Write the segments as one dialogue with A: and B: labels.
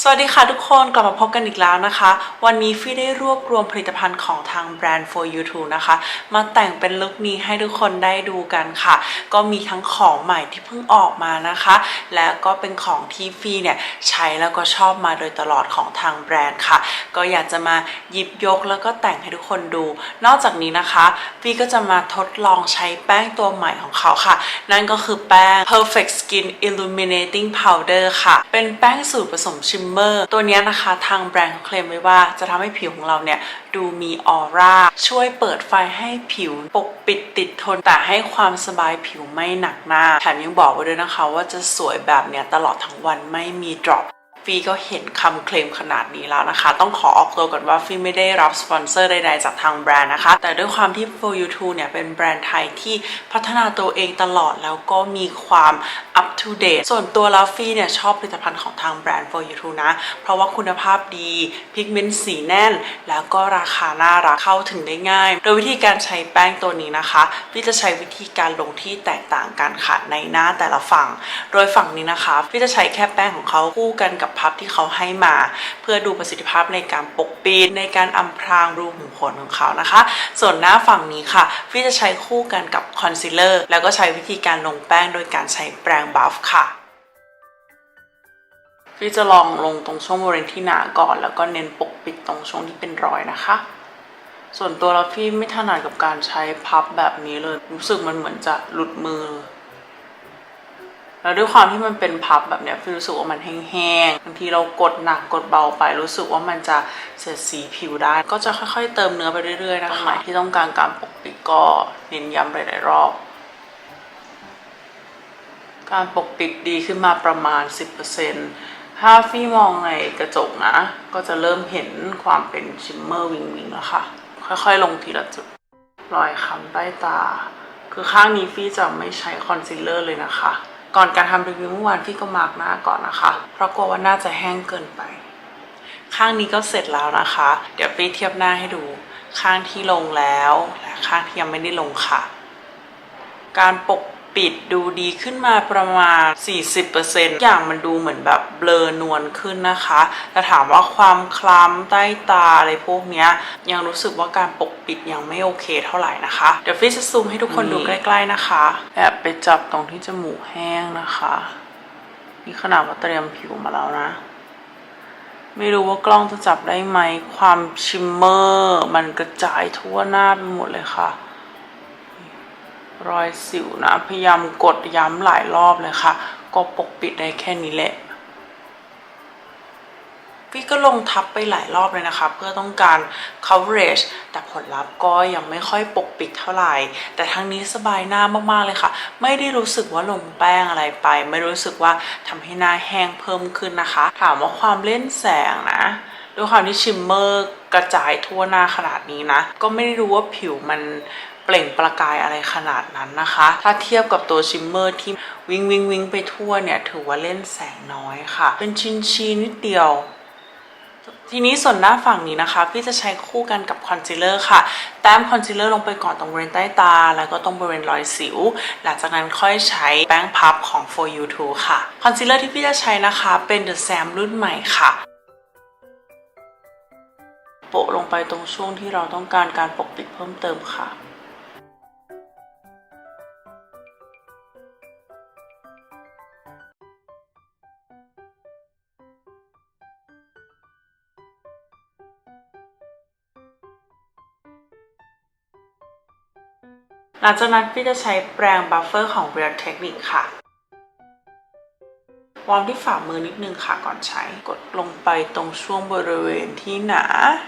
A: สวัสดีค่ะทุกคนกลับมาพบกันอีกแล้วนะคะ วันนี้ฟี่ได้รวบรวมผลิตภัณฑ์ของทางแบรนด์ for you too นะคะ มาแต่งเป็นลุคนี้ให้ทุกคนได้ดูกันค่ะ ก็มีทั้งของใหม่ที่เพิ่งออกมานะคะ และก็เป็นของที่ฟี่เนี่ยใช้แล้วก็ชอบมาโดยตลอดของทางแบรนด์ค่ะ ก็อยากจะมาหยิบยกแล้วก็แต่งให้ทุกคนดู นอกจากนี้นะคะฟี่ก็จะมาทดลองใช้แป้งตัวใหม่ของเขาค่ะ นั่นก็คือแป้ง perfect skin illuminating powder ค่ะ เป็นแป้งสูตรผสมชิมเมอร์ตัวนี้นะคะทางแบรนด์เขาเคลมไว้ว่าจะทำให้ผิวของเราเนี่ยดูมีออร่าช่วยเปิดไฟให้ผิวปกปิดติดทน แต่ให้ความสบายผิวไม่หนักหน้าแถมยังบอกไว้ด้วยนะคะว่าจะสวยแบบเนี้ยตลอดทั้งวันไม่มีดรอป ฟีก็เห็นคำเคลมขนาดนี้แล้วนะคะ ต้องขอออกตัวก่อนว่าฟีไม่ได้รับสปอนเซอร์ใดๆจากทางแบรนด์นะคะ แต่ด้วยความที่ For You Too เนี่ยเป็นแบรนด์ไทยที่พัฒนาตัวเองตลอดแล้วก็มีความ up to date ส่วนตัวแล้วฟีเนี่ยชอบผลิตภัณฑ์ของทางแบรนด์ For You Too นะ เพราะว่าคุณภาพดี พิกเมนต์สีแน่น แล้วก็ราคาน่ารักเข้าถึงได้ง่าย โดยวิธีการใช้แป้งตัวนี้นะคะฟีจะใช้วิธีการลงที่แตกต่างกันค่ะในหน้าแต่ละฝั่ง โดยฝั่งนี้นะคะพี่จะใช้แค่แป้งของเขาคู่กันกับพับที่เขาให้มา เพื่อดูประสิทธิภาพในการปกปิดในการอำพรางรูขุมขนของเขานะคะ ส่วนหน้าฝั่งนี้ค่ะพี่จะใช้คู่กันกับคอนซีลเลอร์แล้วก็ใช้วิธีการลงแป้งโดยการใช้แปรงบัฟค่ะพี่จะลองลงตรงช่วงบริเวณที่หนาก่อน แล้วก็เน้นปกปิดตรงช่วงที่เป็นรอยนะคะ ส่วนตัวเราพี่ไม่ถนัดกับการใช้พับแบบนี้เลย รู้สึกมันเหมือนจะหลุดมือ แล้วด้วยความที่มันเป็นพับแบบเนี้ยพี่รู้สึกว่ามันแห้งๆบางทีเรากดหนักกดเบาไป รู้สึกว่ามันจะเสียดสีผิวได้ ก็จะค่อยๆ เติมเนื้อไปเรื่อยๆนะคะไหนที่ต้องการการปกปิดก็เน้นย้ำหลายๆรอบ การปกปิดดีขึ้นมาประมาณ 10%ถ้าฟี่มองในกระจกนะ ก็จะเริ่มเห็นความเป็นชิมเมอร์วิงวิงแล้วค่ะ ค่อยๆ ลงทีละจุดรอยค้ำใต้ตา คือข้างนี้ฟี่จะไม่ใช้คอนซีลเลอร์เลยนะคะ ก่อนการทำรีวิวเมื่อวานพี่ก็มาร์กหน้าก่อนนะคะ เพราะกลัวว่าหน้าจะแห้งเกินไป ข้างนี้ก็เสร็จแล้วนะคะ เดี๋ยวพี่เทียบหน้าให้ดู ข้างที่ลงแล้ว และข้างที่ยังไม่ได้ลงค่ะ การปก ปิดดูดีขึ้นมาประมาณ 40%อย่างมันดูเหมือนแบบเบลอนวลขึ้นนะคะแต่ถามว่าความคล้ำใต้ตาอะไรพวกเนี้ยยังรู้สึกว่าการปกปิดยังไม่โอเคเท่าไหร่นะคะ เดี๋ยวฟิชจะซูมให้ทุกคนดูใกล้ ๆนะคะแอบไปจับตรงที่จมูกแห้งนะคะนี่ขนาดว่าเตรียมผิวมาแล้วนะ ไม่รู้ว่ากล้องจะจับได้ไหมความชิมเมอร์ มันกระจายทั่วหน้าไปหมดเลยค่ะ รอยสิวนะ พยายามกดย้ำหลายรอบเลยค่ะ ก็ปกปิดได้แค่นี้แหละ พี่ก็ลงทับไปหลายรอบเลยนะคะ เพื่อต้องการ coverage แต่ผลลัพธ์ก็ยังไม่ค่อยปกปิดเท่าไหร่ แต่ทั้งนี้สบายหน้ามากๆเลยค่ะ ไม่ได้รู้สึกว่าลงแป้งอะไรไป ไม่รู้สึกว่าทำให้หน้าแห้งเพิ่มขึ้นนะคะ ถามว่าความเล่นแสงนะด้วยความที่ชิมเมอร์กระจายทั่วหน้าขนาดนี้นะ ก็ไม่ได้รู้ว่าผิวมัน ล่งประกายอะไรขนาดนั้นนะคะ ถ้าเทียบกับตัวชิมเมอร์ที่วิงวิงวิงไปทั่วเนี่ย ถือว่าเล่นแสงน้อยค่ะ เป็นชิ้นชีนิดเดียว ทีนี้ส่วนหน้าฝั่งนี้นะคะ พี่จะใช้คู่กันกับคอนซีลเลอร์ค่ะ แต้มคอนซีลเลอร์ลงไปก่อนตรงบริเวณใต้ตา แล้วก็ตรงบริเวณรอยสิว หลังจากนั้นค่อยใช้แป้งพับของ For You Too ค่ะ คอนซีลเลอร์ที่พี่จะใช้นะคะเป็น The Sam รุ่นใหม่ค่ะโปะลงไปตรงช่วงที่เราต้องการการปกปิดเพิ่มเติมค่ะ หลังจากนั้นพี่จะใช้แปรงบัฟเฟอร์ของ Real Technique ค่ะวอร์มที่ฝ่ามือนิดนึงค่ะก่อนใช้ กดลงไปตรงช่วงบริเวณที่หนา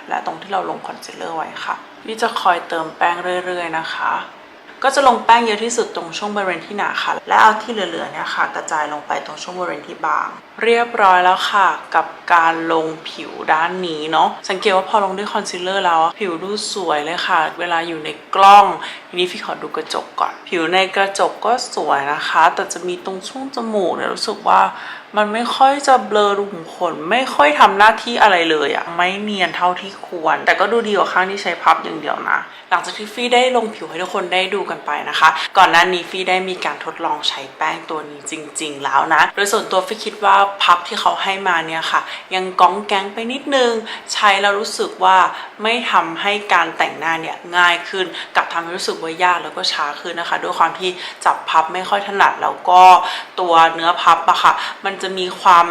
A: และตรงที่เราลงคอนซีลเลอร์ไว้ค่ะ พี่จะคอยเติมแป้งเรื่อยๆนะคะ ก็จะลงแป้งเยอะที่สุดตรงช่วงบริเวณที่หนาค่ะ และเอาที่เหลือๆเนี่ยค่ะ กระจายลงไปตรงช่วงบริเวณที่บาง เรียบร้อยแล้วค่ะ กับการลงผิวด้านนี้เนาะสังเกตว่าพอลงด้วยคอนซีลเลอร์แล้ว ผิวดูสวยเลยค่ะ เวลาอยู่ในกล้องทีนี้พี่ขอดูกระจกก่อน ผิวในกระจกก็สวยนะคะ แต่จะมีตรงช่วงจมูกเนี่ยรู้สึกว่า มันไม่ค่อยจะเบลอรูขุมขนไม่ค่อยทำหน้าที่อะไรเลยอะไม่เนียนเท่าที่ควร แต่ก็ดูดีกว่าข้างที่ใช้พับอย่างเดียวนะ หลังจากที่ฟี่ได้ลงผิวให้ทุกคนได้ดูกันไปนะคะ ก่อนหน้านี้ฟี่ได้มีการทดลองใช้แป้งตัวนี้จริง ๆ แล้วนะ โดยส่วนตัวฟี่คิดว่าพับที่เขาให้มาเนี่ยค่ะ ยังก้องแก๊งไปนิดนึง ใช้แล้วรู้สึกว่าไม่ทำให้การแต่งหน้าเนี่ยง่ายขึ้นกลับทำให้รู้สึกว่ายากแล้วก็ช้าขึ้นนะคะ ด้วยความที่จับพับไม่ค่อยถนัดแล้วก็ตัวเนื้อพับอะค่ะ มันจะมีความ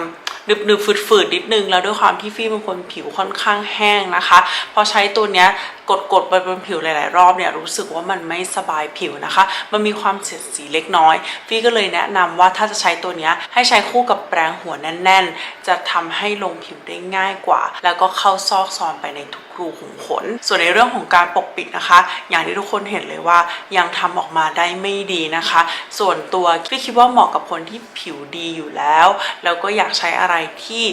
A: หนึบหนึบๆฝืดนิดนึงแล้วด้วยความที่ฟี่เป็นคนผิวค่อนข้างแห้งนะคะ พอใช้ตัวเนี้ยกดกดๆไปบนผิวหลาย ๆ รอบเนี่ยรู้สึกว่ามันไม่สบายผิวนะคะ มันมีความเสียดสีเล็กน้อยฟี่ก็เลยแนะนำว่าถ้าจะใช้ตัวนี้ให้ใช้คู่กับแปรงหัวแน่น ๆ จะทำให้ลงผิวได้ง่ายกว่า แล้วก็เข้าซอกซอนไปในทุกรูขุมขน ส่วนในเรื่องของการปกปิดนะคะ อย่างที่ทุกคนเห็นเลยว่ายังทำออกมาได้ไม่ดีนะคะ ส่วนตัวพี่คิดว่าเหมาะกับคนที่ผิวดีอยู่แล้ว แล้วก็อยากใช้อะไรที่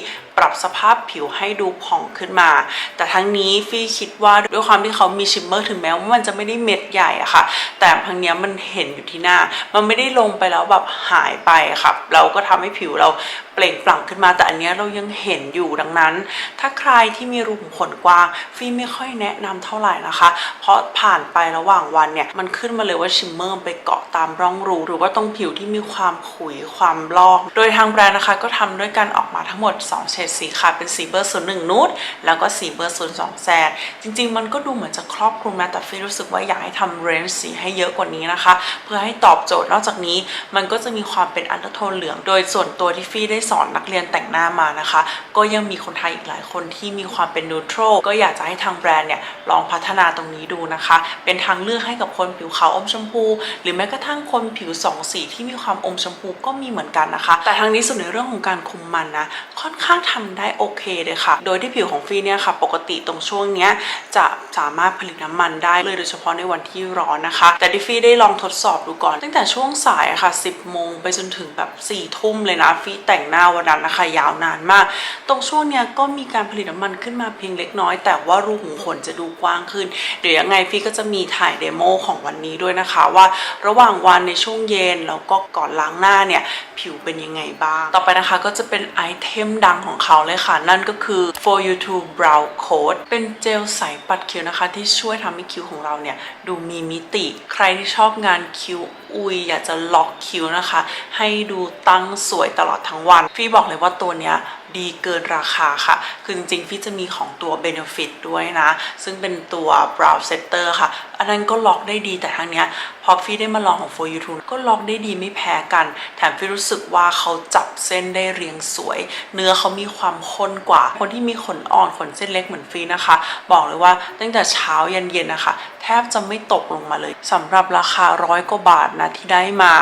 A: ปรับสภาพผิวให้ดูผ่องขึ้นมา แต่ทั้งนี้ฟี่คิดว่าด้วยความที่เขามีชิมเมอร์ถึงแม้ว่ามันจะไม่ได้เม็ดใหญ่อะค่ะ แต่พังเนี้ยมันเห็นอยู่ที่หน้า มันไม่ได้ลงไปแล้วแบบหายไปค่ะเราก็ทำให้ผิวเราเปล่งปลั่งขึ้นมา แต่อันเนี้ยเรายังเห็นอยู่ดังนั้น ถ้าใครที่มีรูขุมขนกว้างฟี่ไม่ค่อยแนะนำเท่าไหร่นะคะ เพราะผ่านไประหว่างวันเนี่ยมันขึ้นมาเลยว่าชิมเมอร์ไปเกาะตามร่องรูหรือว่าตรงผิวที่มีความขุยความลอก โดยทางแบรนด์นะคะก็ทำด้วยกันออกมาทั้งหมด2เฉดสีค่ะ เป็นสีเบอร์ศูนย์หนึ่งนูดแล้วก็สีเบอร์ศูนย์สองแซดจริง ๆ มันก็ดูเหมือนจะครอบคลุมนะแต่ฟีรู้สึกว่าอยากให้ทำเรนจ์สีให้เยอะกว่านี้นะคะ เพื่อให้ตอบโจทย์นอกจากนี้ มันก็จะมีความเป็นอันเดอร์โทนเหลือง โดยส่วนตัวที่ฟี่ได้สอนนักเรียนแต่งหน้ามานะคะ ก็ยังมีคนไทยอีกหลายคนที่มีความเป็นนูโตรก็อยากจะให้ทางแบรนด์เนี่ยลองพัฒนาตรงนี้ดูนะคะ เป็นทางเลือกให้กับคนผิวขาวอมชมพู หรือแม้กระทั่งคนผิวสองสีที่มีความอมชมพูก็มีเหมือนกันนะคะ แต่ทางนี้ส่วนในเรื่องของการคุมมันนะค่อนข้างทำำได้โอเคเลยค่ะ โดยที่ผิวของฟีเนี่ยค่ะปกติตรงช่วงเนี้ยจะสามารถผลิตน้ำมันได้เลยโดยเฉพาะในวันที่ร้อนนะคะ แต่ที่ฟีได้ลองทดสอบดูก่อน ตั้งแต่ช่วงสายค่ะ 10โมงไปจนถึงแบบ4ี่ทุ่มเลยนะฟีแต่งหน้าวันนั้นนะคะยาวนานมาก ตรงช่วงเนี้ยก็มีการผลิตน้ำมันขึ้นมาเพียงเล็กน้อย แต่ว่ารูขุมขนจะดูกว้างขึ้น เดี๋ยวยังไงฟีก็จะมีถ่ายเดโมของวันนี้ด้วยนะคะว่าระหว่างวันในช่วงเย็นแล้วก็ก่อนล้างหน้าเนี่ยผิวเป็นยังไงบ้าง ต่อไปนะคะก็จะเป็นไอเทมดังของเขาเลยค่ะ นั่นก็คือ for you to brow coat เป็นเจลใสปัดคิ้วนะคะ ที่ช่วยทำให้คิ้วของเราเนี่ย ดูมีมิติ ใครที่ชอบงานคิ้วอุยอยากจะล็อกคิ้วนะคะ ให้ดูตั้งสวยตลอดทั้งวัน ฟี่บอกเลยว่าตัวเนี้ย ดีเกินราคาค่ะ คือจริงๆฟี่จะมีของตัว Benefit ด้วยนะ ซึ่งเป็นตัว Brow Setter ค่ะ อันนั้นก็ล็อกได้ดีแต่ทางเนี้ยพอฟี่ได้มาลองของ For You Too ก็ล็อกได้ดีไม่แพ้กัน แถมฟี่รู้สึกว่าเขาจับเส้นได้เรียงสวย เนื้อเขามีความข้นกว่า คนที่มีขนอ่อนขนเส้นเล็กเหมือนฟีนะคะ บอกเลยว่าตั้งแต่เช้ายันเย็นนะคะ แทบจะไม่ตกลงมาเลยสำหรับราคาร้อยกว่าบาทนะที่ได้มา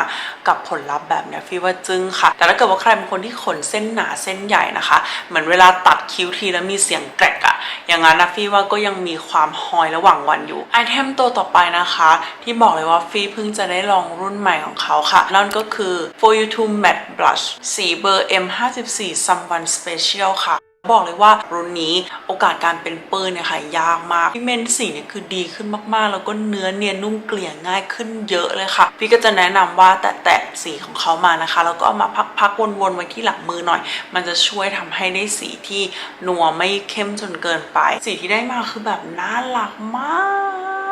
A: กับผลลัพธ์แบบเนี้ยฟี่ว่าจึ้งค่ะ แต่ถ้าเกิดว่าใครเป็นคนที่ขนเส้นหนาเส้นใหญ่นะคะ เหมือนเวลาตัดคิ้วทีแล้วมีเสียงแกรกอะอย่างนั้นนะฟี่ว่าก็ยังมีความฮอยระหว่างวันอยู่ไอเทมตัวต่อไปนะคะ ที่บอกเลยว่าฟี่เพิ่งจะได้ลองรุ่นใหม่ของเขาค่ะ นั่นก็คือ For You to Matte Blush สีเบอร์ M54 Someone Special ค่ะ บอกเลยว่ารุ่นนี้โอกาสการเป็นปืนเนี่ยค่ะยากมากพิเมนสีเนี่ยคือดีขึ้นมากๆ แล้วก็เนื้อเนียนนุ่มเกลี่ยง่ายขึ้นเยอะเลยค่ะ พี่ก็จะแนะนำว่าแตะๆสีของเขามานะคะ แล้วก็เอามาพักๆวนๆไว้ที่หลังมือหน่อย มันจะช่วยทำให้ได้สีที่นัวไม่เข้มจนเกินไป สีที่ได้มาคือแบบน่ารักมา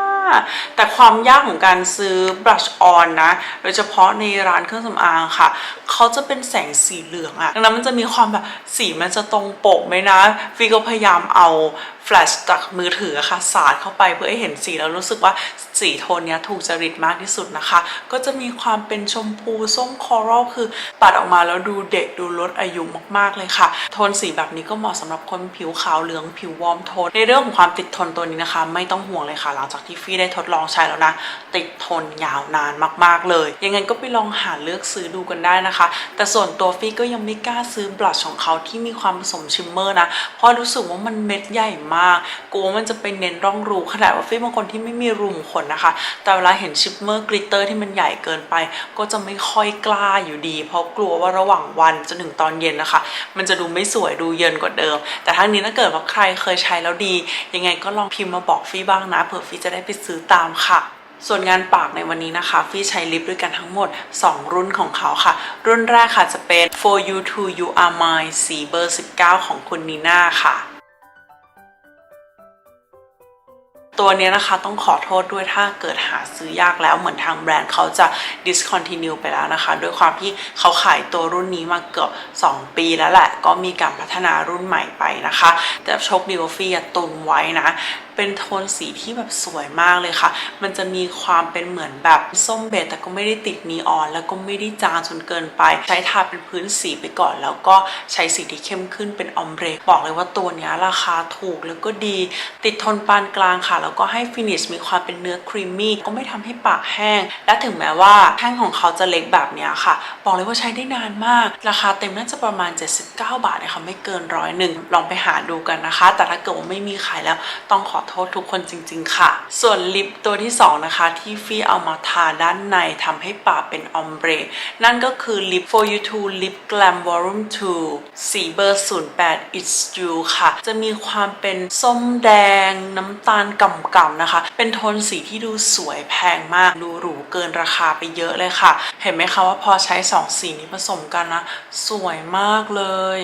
A: ก แต่ความยากของการซื้อบลัชออนนะ โดยเฉพาะในร้านเครื่องสำอางค่ะ เขาจะเป็นแสงสีเหลืองอะดังนั้นมันจะมีความแบบสีมันจะตรงปกไหมนะฟีก็พยายามเอาแฟลชจากมือถือค่ะสาดเข้าไปเพื่อให้เห็นสีแล้วรู้สึกว่า สีโทนนี้ถูกจริตมากที่สุดนะคะ ก็จะมีความเป็นชมพูส้มคอรัลคือปัดออกมาแล้วดูเด็กดูลดอายุมากๆเลยค่ะ โทนสีแบบนี้ก็เหมาะสำหรับคนผิวขาวเหลืองผิววอร์มโทน ในเรื่องของความติดทนตัวนี้นะคะ ไม่ต้องห่วงเลยค่ะ หลังจากที่ฟี่ได้ทดลองใช้แล้วนะ ติดทนยาวนานมากๆเลย ยังไงก็ไปลองหาเลือกซื้อดูกันได้นะคะ แต่ส่วนตัวฟี่ก็ยังไม่กล้าซื้อบลัชของเขาที่มีความผสมชิมเมอร์นะเพราะรู้สึกว่ามันเม็ดใหญ่มากกลัวมันจะไปเน้นร่องรูขนาดว่าฟี่บางคนที่ไม่มีรูขุมขนนะคะ แต่เวลาเห็นชิมเมอร์กลิตเตอร์ที่มันใหญ่เกินไป ก็จะไม่ค่อยกล้าอยู่ดี เพราะกลัวว่าระหว่างวันจนถึงตอนเย็นนะคะ มันจะดูไม่สวยดูเยินกว่าเดิม แต่ทั้งนี้ถ้าเกิดว่าใครเคยใช้แล้วดี ยังไงก็ลองพิมพ์มาบอกฟี่บ้างนะเผื่อฟี่จะได้ไปซื้อตามค่ะส่วนงานปากในวันนี้นะคะฟี่ใช้ลิปด้วยกันทั้งหมด 2 รุ่นของเขาค่ะ รุ่นแรกค่ะจะเป็น For You To You Are Mine สีเบอร์ 19 ของคุณนีน่าค่ะ ตัวนี้นะคะต้องขอโทษด้วยถ้าเกิดหาซื้อยากแล้วเหมือนทางแบรนด์เขาจะ discontinue ไปแล้วนะคะด้วยความที่เขาขายตัวรุ่นนี้มาเกือบ 2 ปีแล้วแหละ ก็มีการพัฒนารุ่นใหม่ไปนะคะ แต่โชคดีว่าฟี่ตุนไว้นะ เป็นโทนสีที่แบบสวยมากเลยค่ะ มันจะมีความเป็นเหมือนแบบส้มเบจแต่ก็ไม่ได้ติดนีออน แล้วก็ไม่ได้จางจนเกินไป ใช้ทาเป็นพื้นสีไปก่อน แล้วก็ใช้สีที่เข้มขึ้นเป็นออมเบรบอกเลยว่าตัวนี้ราคาถูกแล้วก็ดี ติดทนปานกลางค่ะ แล้วก็ให้ฟินิชมีความเป็นเนื้อครีมมี่ก็ไม่ทำให้ปากแห้ง และถึงแม้ว่าแท่งของเขาจะเล็กแบบเนี้ยค่ะ บอกเลยว่าใช้ได้นานมาก ราคาเต็มน่าจะประมาณ 79 บาทนะคะไม่เกินร้อยหนึ่งลองไปหาดูกันนะคะ แต่ถ้าเกิดว่าไม่มีขายแล้วต้องขอโทษทุกคนจริง ๆ ค่ะ ส่วนลิปตัวที่ 2 นะคะ ที่ฟี่เอามาทาด้านในทำให้ปากเป็นออมเบรนั่นก็คือลิป for you to lip glam volume 2 สีเบอร์ 08 it's you ค่ะ จะมีความเป็นส้มแดงน้ำตาลก่ำๆนะคะ เป็นโทนสีที่ดูสวยแพงมาก ดูหรูเกินราคาไปเยอะเลยค่ะ เห็นไหมคะว่าพอใช้ 2 สีนี้ผสมกันนะ สวยมากเลย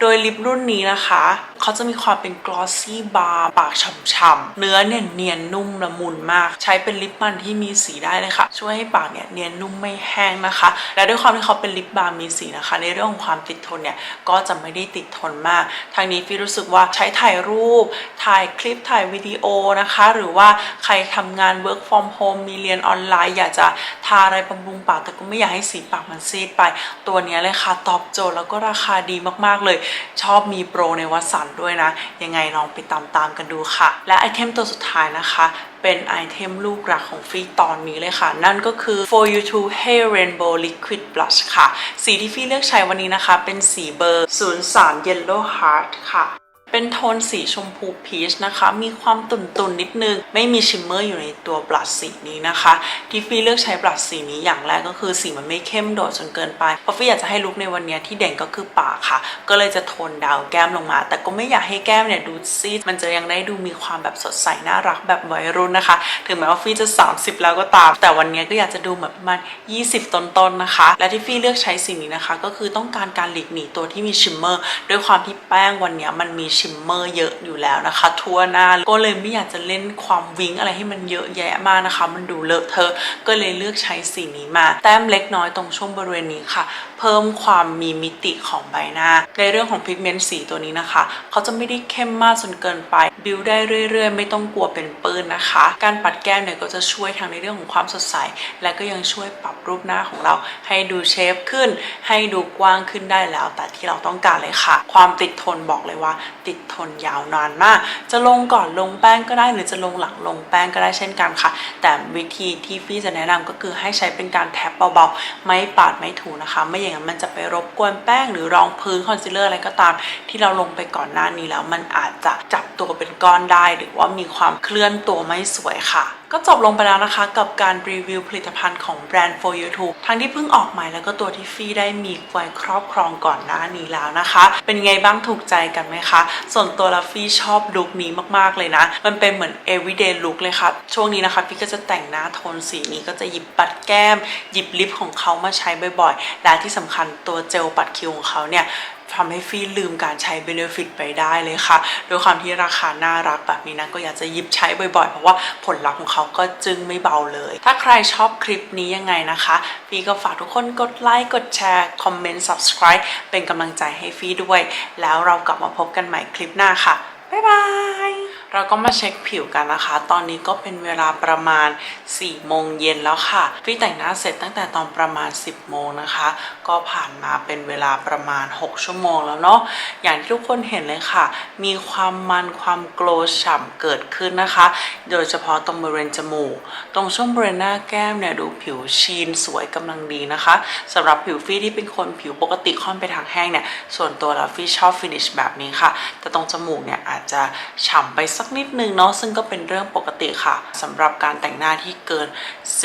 A: โดยลิปรุ่นนี้นะคะ เขาจะมีความเป็นกลอสซี่บาร์ปากฉ่ำๆ เนื้อเนี่ยเนียนนุ่มละมุนมาก ใช้เป็นลิปมันที่มีสีได้เลยค่ะ ช่วยให้ปากเนี่ยเนียนนุ่มไม่แห้งนะคะ และด้วยความที่เขาเป็นลิปบาร์มีสีนะคะ ในเรื่องของความติดทนเนี่ยก็จะไม่ได้ติดทนมาก ทางนี้พี่รู้สึกว่าใช้ถ่ายรูป ถ่ายคลิปถ่ายวิดีโอนะคะ หรือว่าใครทำงาน work from home มีเรียนออนไลน์ อยากจะทาอะไรบำรุงปากแต่ก็ไม่อยากให้สีปากมันซีดไป ตัวนี้เลยค่ะตอบโจทย์แล้วก็ราคาดีมากๆเลย ชอบมีโปรในวัสันด้วยนะ ยังไงลองไปตามๆกันดูค่ะ และไอเทมตัวสุดท้ายนะคะเป็นไอเทมลูกรักของฟี่ตอนนี้เลยค่ะ นั่นก็คือ For You To Hair Rainbow Liquid Blush ค่ะ สีที่ฟี่เลือกใช้วันนี้นะคะ เป็นสีเบอร์ 03 Yellow Heart ค่ะ เป็นโทนสีชมพูพีชนะคะ มีความตุ่นๆนนิดนึง ไม่มีชิมเมอร์อยู่ในตัวบลัชสีนี้นะคะที่ฟี่เลือกใช้บลัชสีนี้อย่างแรกก็คือสีมันไม่เข้มโดดจนเกินไปเพราะฟี่อยากจะให้ลุคในวันนี้ที่เด่นก็คือปากค่ะ ก็เลยจะโทนดาวแก้มลงมา แต่ก็ไม่อยากให้แก้มเนี่ยดูซีดมันจะยังได้ดูมีความแบบสดใสน่ารักแบบวัยรุ่นนะคะ ถึงแม้ว่าฟี่จะ 30 แล้วก็ตาม แต่วันนี้ก็อยากจะดูแบบประมาณ 20 ต้นๆนะคะ และที่ฟี่เลือกใช้สีนี้นะคะ ก็คือต้องการการหลีกหนีตัวที่มีชิมเมอร์ด้วยความที่แป้งวันนี้มันมีชิมเมอร์เยอะอยู่แล้วนะคะ ทั่วหน้าก็เลยไม่อยากจะเล่นความวิงอะไรให้มันเยอะแยะมากนะคะ มันดูเลอะเทอะก็เลยเลือกใช้สีนี้มา แต้มเล็กน้อยตรงช่วงบริเวณนี้ค่ะ เพิ่มความมีมิติของใบหน้า ในเรื่องของพิกเมนต์สีตัวนี้นะคะเขาจะไม่ได้เข้มมากจนเกินไป บิวได้เรื่อย ๆ ไม่ต้องกลัวเป็นปื้นนะคะ การปัดแก้มเนี่ยก็จะช่วยทางในเรื่องของความสดใส และก็ยังช่วยปรับรูปหน้าของเรา ให้ดูเชฟขึ้น ให้ดูกว้างขึ้นได้แล้ว แต่ที่เราต้องการเลยค่ะ ความติดทนบอกเลยว่าติดทนยาวนานมาก จะลงก่อนลงแป้งก็ได้หรือจะลงหลังลงแป้งก็ได้เช่นกันค่ะ แต่วิธีที่ฟี่จะแนะนำก็คือให้ใช้เป็นการแท็บเบาๆ ไม่ปาดไม่ถูนะคะ ไม่อย่างนั้นมันจะไปรบกวนแป้งหรือรองพื้นคอนซีลเลอร์อะไรก็ตาม ที่เราลงไปก่อนหน้านี้แล้วมันอาจจะจับตัวเป็นก้อนได้ หรือว่ามีความเคลื่อนตัวไม่สวยค่ะ ก็จบลงไปแล้วนะคะกับการรีวิวผลิตภัณฑ์ของแบรนด์ for you tube ทั้งที่เพิ่งออกใหม่แล้วก็ตัวที่ฟี่ได้มีไว้ครอบครองก่อนหน้านี้แล้วนะคะ เป็นไงบ้างถูกใจกันไหมคะ ส่วนตัวละฟี่ชอบลุคนี้มากๆเลยนะ มันเป็นเหมือน everyday look เลยค่ะ ช่วงนี้นะคะฟี่ก็จะแต่งหน้าโทนสีนี้ก็จะหยิบปัดแก้ม หยิบลิปของเขามาใช้บ่อยๆ และที่สำคัญตัวเจลปัดคิ้วของเขาเนี่ย ทำให้ฟี่ลืมการใช้ Benefit ไปได้เลยค่ะด้วยความที่ราคาน่ารักแบบนี้นะก็อยากจะหยิบใช้บ่อยๆ เพราะว่าผลลัพธ์ของเขาก็จึงไม่เบาเลย ถ้าใครชอบคลิปนี้ยังไงนะคะฟี่ก็ฝากทุกคนกดไลค์กดแชร์คอมเมนต์ subscribe เป็นกำลังใจให้ฟี่ด้วย แล้วเรากลับมาพบกันใหม่คลิปหน้าค่ะบ๊ายบาย เราก็มาเช็คผิวกันนะคะ ตอนนี้ก็เป็นเวลาประมาณ 4 โมงเย็นแล้วค่ะพี่แต่งหน้าเสร็จตั้งแต่ตอนประมาณ 10 โมงนะคะ ก็ผ่านมาเป็นเวลาประมาณ 6 ชั่วโมงแล้วเนาะ อย่างที่ทุกคนเห็นเลยค่ะ มีความมันความโกลฉ่ำเกิดขึ้นนะคะ โดยเฉพาะตรงบริเวณจมูก ตรงช่วงบริเวณหน้าแก้มเนี่ยดูผิวชีนสวยกำลังดีนะคะสำหรับผิวฟี่ที่เป็นคนผิวปกติค่อนไปทางแห้งเนี่ย ส่วนตัวแล้วฟี่ชอบฟินิชแบบนี้ค่ะ แต่ตรงจมูกเนี่ยอาจจะฉ่ำไปสักนิดนึงเนาะซึ่งก็เป็นเรื่องปกติค่ะสำหรับการแต่งหน้าที่เกิน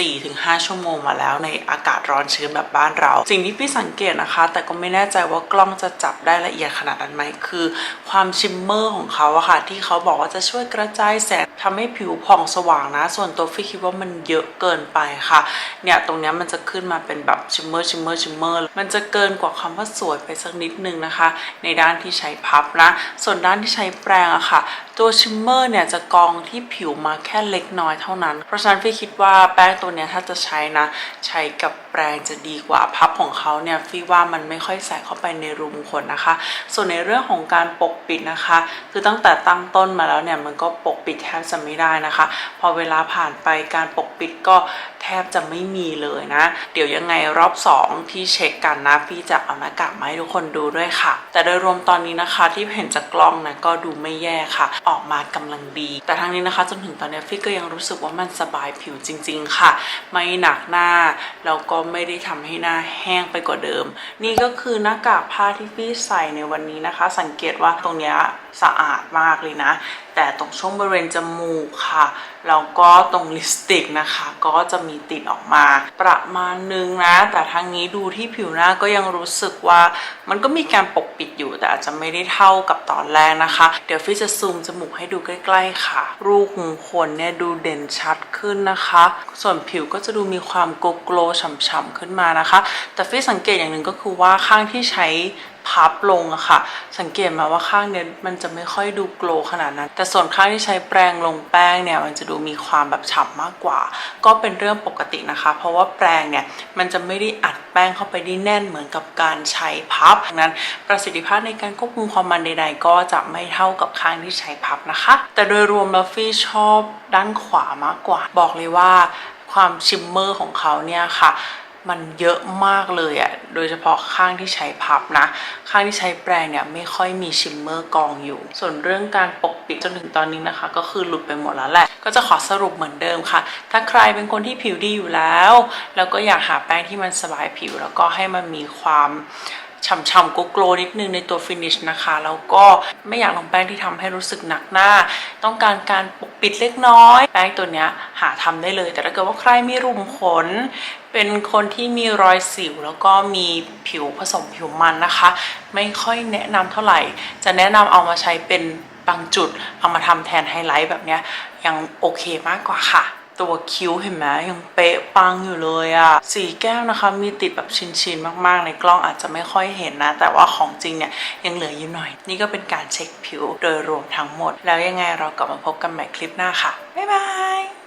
A: 4-5 ชั่วโมงมาแล้วในอากาศร้อนชื้นแบบบ้านเรา สิ่งที่พี่สังเกตนะคะ แต่ก็ไม่แน่ใจว่ากล้องจะจับได้ละเอียดขนาดนั้นไหมคือ ความชิมเมอร์ของเขาอะค่ะ ที่เขาบอกว่าจะช่วยกระจายแสงทำให้ผิวผ่องสว่างนะ ส่วนตัวฟี่คิดว่ามันเยอะเกินไปค่ะ เนี่ยตรงนี้มันจะขึ้นมาเป็นแบบชิมเมอร์ชิมเมอร์ชิมเมอร์มันจะเกินกว่าคำว่าสวยไปสักนิดนึงนะคะ ในด้านที่ใช้พับนะ ส่วนด้านที่ใช้แปรงอะค่ะ ตัวชิมเมอร์เนี่ยจะกองที่ผิวมาแค่เล็กน้อยเท่านั้น เพราะฉะนั้นพี่คิดว่าแป้งตัวเนี้ยถ้าจะใช้นะ ใช้กับ แปรงจะดีกว่าพับของเขาเนี่ยฟี่ว่ามันไม่ค่อยใส่เข้าไปในรูมขนนะคะ ส่วนในเรื่องของการปกปิดนะคะ คือตั้งแต่ตั้งต้นมาแล้วเนี่ยมันก็ปกปิดแทบจะไม่ได้นะคะ พอเวลาผ่านไปการปกปิดก็แทบจะไม่มีเลยนะ เดี๋ยวยังไงรอบ 2 ที่เช็คกันนะพี่จะเอาหน้ากากมาให้ทุกคนดูด้วยค่ะ แต่โดยรวมตอนนี้นะคะที่เห็นจากกล้องนะก็ดูไม่แย่ค่ะ ออกมากำลังดี แต่ทั้งนี้นะคะจนถึงตอนนี้ฟี่ก็ยังรู้สึกว่ามันสบายผิวจริง ๆ ค่ะ ไม่หนักหน้าแล้วก็ไม่ได้ทำให้หน้าแห้งไปกว่าเดิม นี่ก็คือหน้ากากผ้าที่พี่ใส่ในวันนี้นะคะ สังเกตว่าตรงเนี้ยสะอาดมากเลยนะ แต่ตรงช่วงบริเวณจมูกค่ะแล้วก็ตรงลิปสติกนะคะ ก็จะมีติดออกมาประมาณนึงนะ แต่ทางนี้ดูที่ผิวหน้าก็ยังรู้สึกว่า มันก็มีการปกปิดอยู่แต่อาจจะไม่ได้เท่ากับตอนแรกนะคะ เดี๋ยวฟี่จะซูมจมูกให้ดูใกล้ ๆ ค่ะ รูขุมขนเนี่ยดูเด่นชัดขึ้นนะคะ ส่วนผิวก็จะดูมีความโกโกลฉ่ำๆขึ้นมานะคะ แต่ฟี่สังเกตอย่างหนึ่งก็คือว่าข้างที่ใช้ พับลงอะค่ะ สังเกตมาว่าข้างเนี้ยมันจะไม่ค่อยดูโกลขนาดนั้น แต่ส่วนข้างที่ใช้แปรงลงแป้งเนี่ยมันจะดูมีความแบบฉ่ำมากกว่า ก็เป็นเรื่องปกตินะคะ เพราะว่าแปรงเนี่ยมันจะไม่ได้อัดแป้งเข้าไปได้แน่นเหมือนกับการใช้พับดังนั้นประสิทธิภาพในการควบคุมความมันใด ๆ ก็จะไม่เท่ากับข้างที่ใช้พับนะคะ แต่โดยรวมแล้วฟี่ชอบด้านขวามากกว่า บอกเลยว่าความชิมเมอร์ของเขาเนี่ยค่ะ มันเยอะมากเลยอะ่ะโดยเฉพาะข้างที่ใช้พับนะ ข้างที่ใช้แปรงเนี่ยไม่ค่อยมีชิมเมอร์กองอยู่ ส่วนเรื่องการปกปิดจนถึงตอนนี้นะคะ ก็คือหลุดไปหมดแล้วแหละ ก็จะขอสรุปเหมือนเดิมค่ะ ถ้าใครเป็นคนที่ผิวดีอยู่แล้ว แล้วก็อยากหาแป้งที่มันสบายผิวแล้วก็ให้มันมีความ ฉ่ำๆโกโกลนิดนึงในตัวฟินิชนะคะ แล้วก็ไม่อยากลงแป้งที่ทำให้รู้สึกหนักหน้า ต้องการการปกปิดเล็กน้อย แป้งตัวเนี้ยหาทำได้เลย แต่ถ้าเกิดว่าใครมีรุมขน เป็นคนที่มีรอยสิว แล้วก็มีผิวผสมผิวมันนะคะ ไม่ค่อยแนะนำเท่าไหร่ จะแนะนำเอามาใช้เป็นบางจุด เอามาทำแทนไฮไลท์แบบเนี้ยยังโอเคมากกว่าค่ะ ตัวคิ้วเห็นไหมยังเป๊ะปังอยู่เลยอะสีแก้วนะคะ มีติดแบบชินๆมากๆ ในกล้องอาจจะไม่ค่อยเห็นนะ แต่ว่าของจริงเนี่ยยังเหลืออยู่หน่อย นี่ก็เป็นการเช็คผิวโดยรวมทั้งหมด แล้วยังไงเรากลับมาพบกันใหม่คลิปหน้าค่ะ บ๊ายบาย